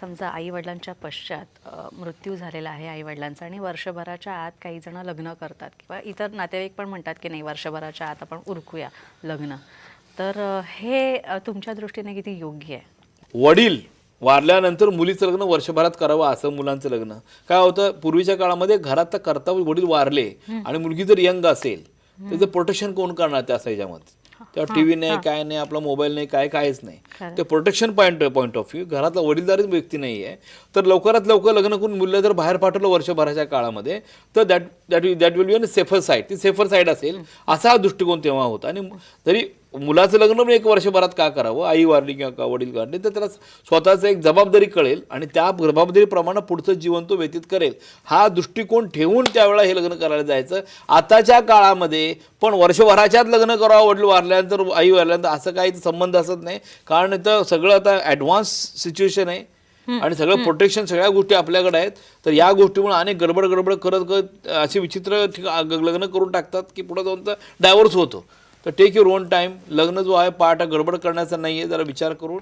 समजा आई वडिलांच्या पश्चात मृत्यू झालेला आहे आई वडिलांचा आणि वर्षभराच्या आत काही जण लग्न करतात किंवा इतर नातेवाईक पण म्हणतात की नाही वर्षभराच्या आत आपण उरकूया लग्न. तर हे तुमच्या दृष्टीने किती योग्य आहे? वडील वारल्यानंतर मुलीचं लग्न वर्षभरात करावं असं मुलांचं लग्न. काय होतं पूर्वीच्या काळामध्ये घरात तर करता वडील वारले आणि मुलगी जर यंग असेल त्याचं प्रोटेक्शन कोण करणार त्या ह्याच्यामध्ये तेव्हा टीव्ही नाही काय नाही आपला मोबाईल नाही काय काहीच नाही. ते protection point point of view घरातला वडीलदारीच व्यक्ती नाही आहे तर लवकरात लवकर लग्न करून मुलं जर बाहेर पाठवलं वर्षभराच्या काळामध्ये तर that that that will be on safer side ती सेफर साईड असेल असा हा दृष्टिकोन तेव्हा होता. आणि तरी मुलाचं लग्न पण एक वर्षभरात का करावं आई वारली किंवा का वडील वारले तर त्याला स्वतःचं एक जबाबदारी कळेल आणि त्या जबाबदारीप्रमाणे पुढचं जीवन तो व्यतीत करेल. हा दृष्टिकोन ठेवून त्यावेळेला हे लग्न करायला जायचं. आताच्या काळामध्ये पण वर्षभराच्यात लग्न करावं वडील वारल्यानंतर आई वारल्यानंतर असं काही संबंध असत नाही. कारण इथं सगळं आता ॲडव्हान्स सिच्युएशन आहे आणि सगळं प्रोटेक्शन सगळ्या गोष्टी आपल्याकडे आहेत. तर या गोष्टीमुळे अनेक गडबड गडबड करत करत अशी विचित्र लग्न करून टाकतात की पुढे जाऊन तर डायव्हर्स होतो. तर टेक युअर ओन टाईम लग्न जो आहे पार्ट गडबड करण्याचा नाही आहे जरा विचार करून